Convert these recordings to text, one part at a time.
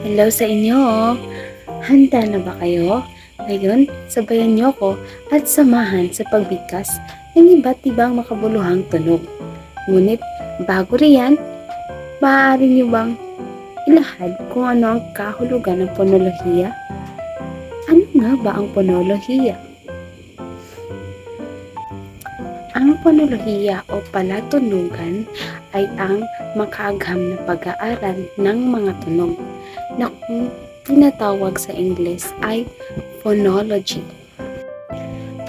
Hello sa inyo! Handa na ba kayo? Ngayon, sabayan niyo ko at samahan sa pagbigkas ng iba't ibang makabuluhang tunog. Ngunit, bago riyan, maaari niyo bang ilahad kung ano ang kahulugan ng ponolohiya? Ano nga ba ang ponolohiya? Ang ponolohiya o palatunugan ay ang makaagham na pag-aaral ng mga tunog na tinatawag sa Ingles ay phonology.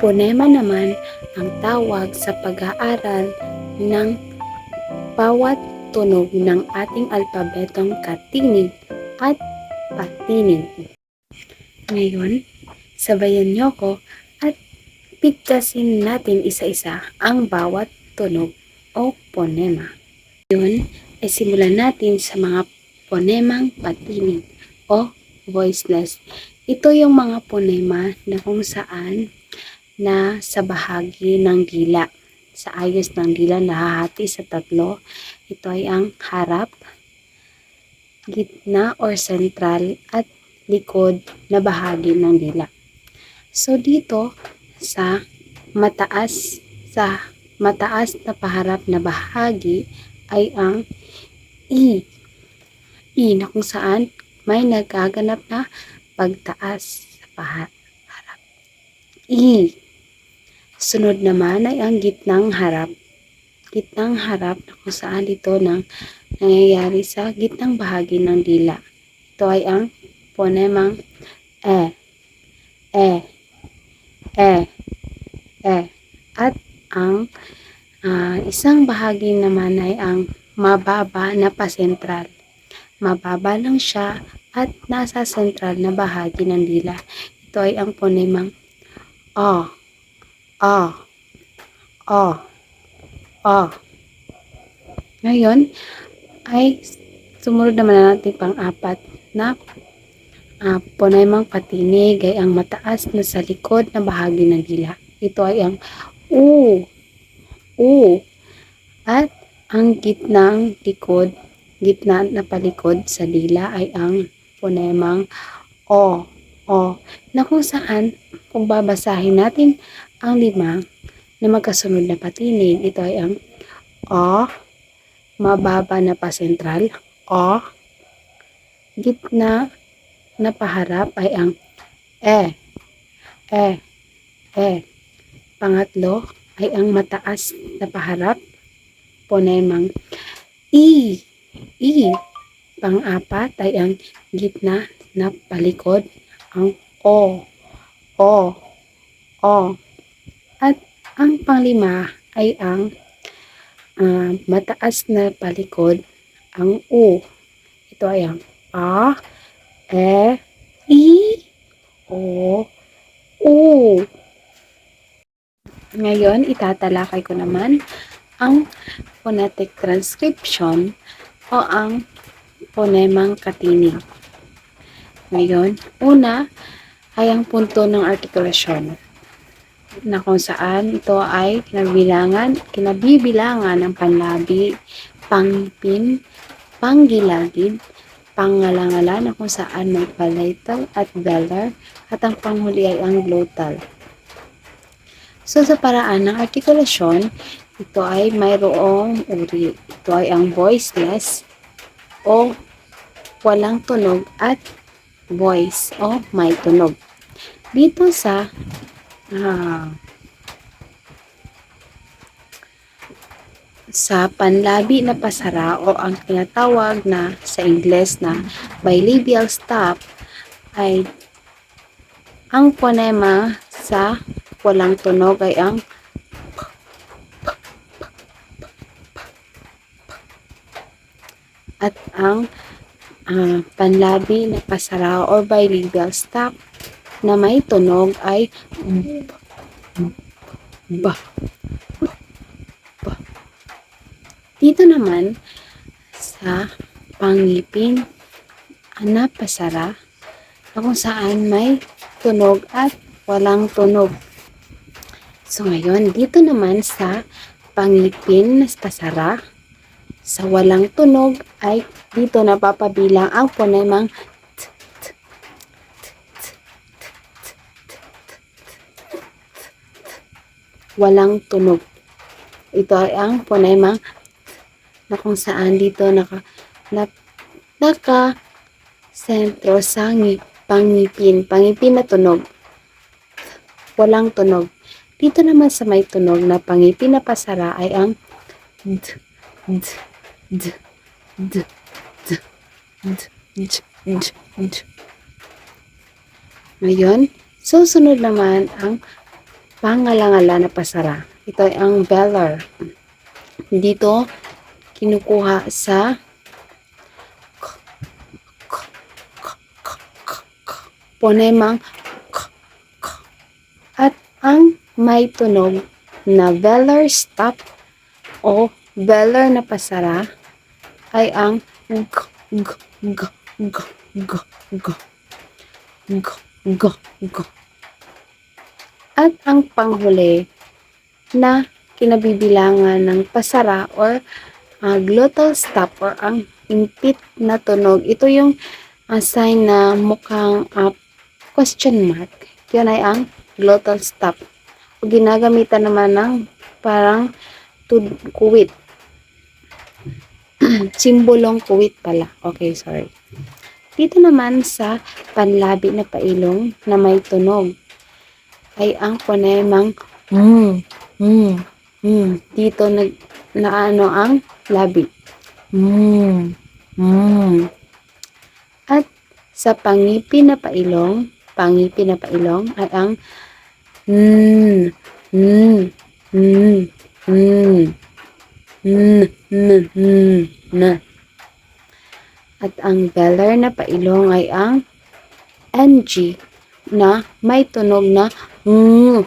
Phonema naman ang tawag sa pag-aaral ng bawat tunog ng ating alpabetong katinig at patinig. Ngayon, sabayan niyo ko at bigkasin natin isa-isa ang bawat tunog o ponema. Yun ay simulan natin sa mga ponemang patinig o voiceless. Ito yung mga ponema na kung saan na sa bahagi ng dila. Sa ayos ng dila nahahati sa tatlo. Ito ay ang harap, gitna or central at likod na bahagi ng dila. So dito sa mataas sa mataas na paharap na bahagi ay ang I. I na kung saan may nagaganap na pagtaas sa paharap. I. Sunod naman ay ang gitnang harap. Gitnang harap na kung saan ito nang nangyayari sa gitnang bahagi ng dila. Ito ay ang ponemang E. E. E. E. At ang ah, isang bahagi naman ay ang mababa na pasentral. Mababa lang siya at nasa sentral na bahagi ng dila. Ito ay ang ponemang O. O. O. O. Ngayon, ay sumunod naman na natin pang-apat na uh, ponemang patinig ay ang mataas na sa likod na bahagi ng dila. Ito ay ang U. U. At ang gitnang likod, gitna na palikod sa dila ay ang ponemang O. O. Na kung saan, kung babasahin natin ang lima na magkasunod na patinig, ito ay ang O. Mababa na pasentral. O. Gitna na paharap ay ang E. E. E. Pangatlo ay ang mataas na paharap. Ponemang I. I. Pang-apat ay ang gitna na palikod. Ang O. O. O. At ang panglima ay ang ah, mataas na palikod. Ang U. Ito ay ang A. E. I. O. U. Ngayon, itatalakay ko naman ang phonetic transcription o ang ponemang katinig. Ngayon, una ay ang punto ng artikulasyon na kung saan ito ay kinabilangan, kinabibilangan ng panlabi, pangpin, panggilagid, pangalangala na kung saan may palatal at velar at ang panghuli ay ang glottal. So, sa paraan ng artikulasyon, ito ay mayroong uri. Ito ay ang voiceless o walang tunog at voice o may tunog. Dito sa ah, sa panlabi na pasara o ang tinatawag na sa Ingles na bilabial stop ay ang phonema sa walang tunog ay ang at ang ah, panlabi na pasara or bilabial stop na may tunog ay ba ba. Dito naman sa pangipin na pasara kung saan may tunog at walang tunog. So ngayon, dito naman sa pangipin na pasara, sa walang tunog ay dito napapabilang ang fonemang walang tunog. Ito ay ang fonemang na kung saan dito naka, na, naka sentro sa ngip, pangipin, pangipin na tunog. Walang tunog. Dito naman sa may tunog na pangipin na pasara ay ang d, d, d, d, d, d, d, d, d. Ngayon, susunod naman ang pangalangala na pasara. Ito ay ang velar. Dito, kinukuha sa ponemang at ang may tunog na velar stop o velar na pasara ay ang g g g g g g g g g at ang panghuli na kinabibilangan ng pasara or uh, glottal stop or ang impit na tunog. Ito yung uh, sign na mukhang uh, question mark. Yun ay ang glottal stop. Ginagamitan naman ng parang tud kuwit. Simbolong kuwit pala. Okay, sorry. Dito naman sa panlabi na pailong na may tunog ay ang ponemang mm, mm, mm. Dito nag, na ano ang labi. Mm, mm. At sa pangipin na pailong, pangipin na pailong ay ang mm, mm, mm, mm, mm, mm, mm, na. At ang velar na pailong ay ang NG na may tunog na mm,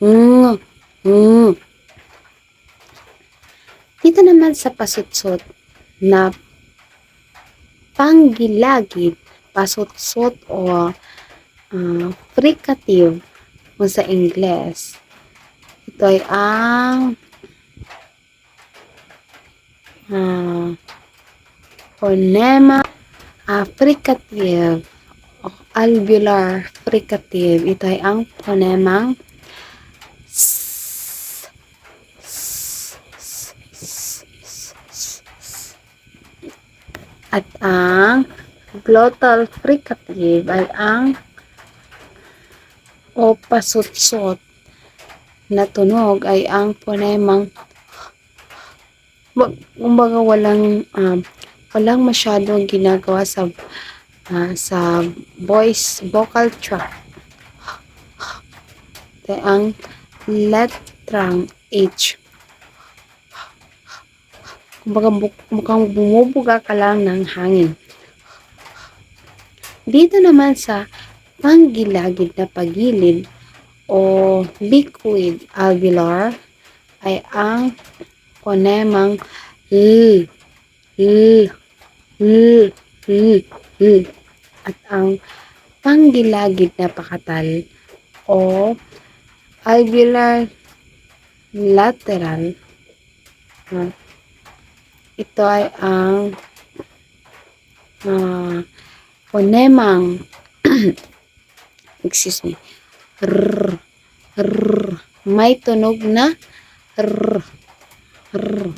mm, mm. Dito naman sa pasutsot na panggilagid, pasutsot o uh, fricative kung sa Ingles. Ito ay ang uh, phonema affricative o alveolar fricative. Ito ay ang phonemang s, s, s, s, s, s. at ang glottal fricative ay ang o pasutsot na tunog ay ang phonemang Wag- kumbaga walang um, walang masyadong ginagawa sa ah, sa voice vocal tract. Ito ang letrang H. Kumbaga mukhang bumubuga ka lang ng hangin. Dito naman sa panggilagid na pagilid o liquid alveolar ay ang ponemang L, L, L, L, L. At ang panggilagid na pakatal o alveolar lateral. ah, ito ay ang ah, ponemang excuse me r, r, may tunog na r, r.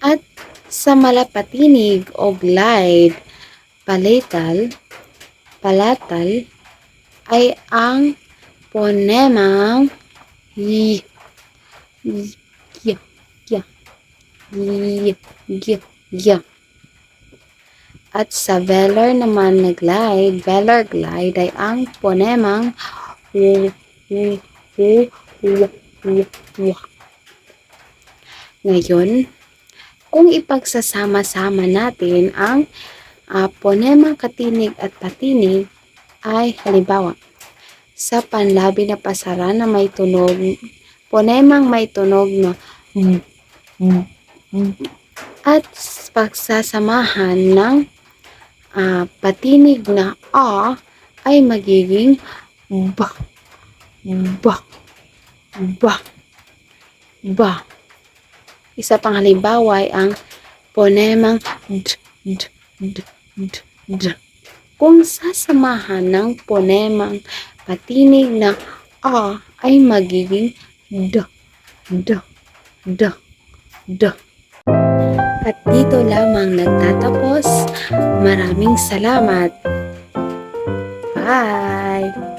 At sa malapatinig o glide palatal, palatal ay ang ponemang y, y, y, y, y, y. At sa velar naman na glide, velar glide ay ang ponemang w, w, w, w, w. Ngayon, kung ipagsasama-sama natin ang uh, ponemang katinig at patinig ay halimbawa sa panlabi na pasara na may tunog ponemang may tunog na mm, mm, mm, at pagsasamahan ng ah, patinig na a ay magiging ba ba ba ba isa pang halimbawa ay ang ponemang d, d, d, d, d. Kung sasamahan ng ponemang patinig na a ay magiging D, D, D, D. At dito lamang nagtatapos. Maraming salamat. Bye!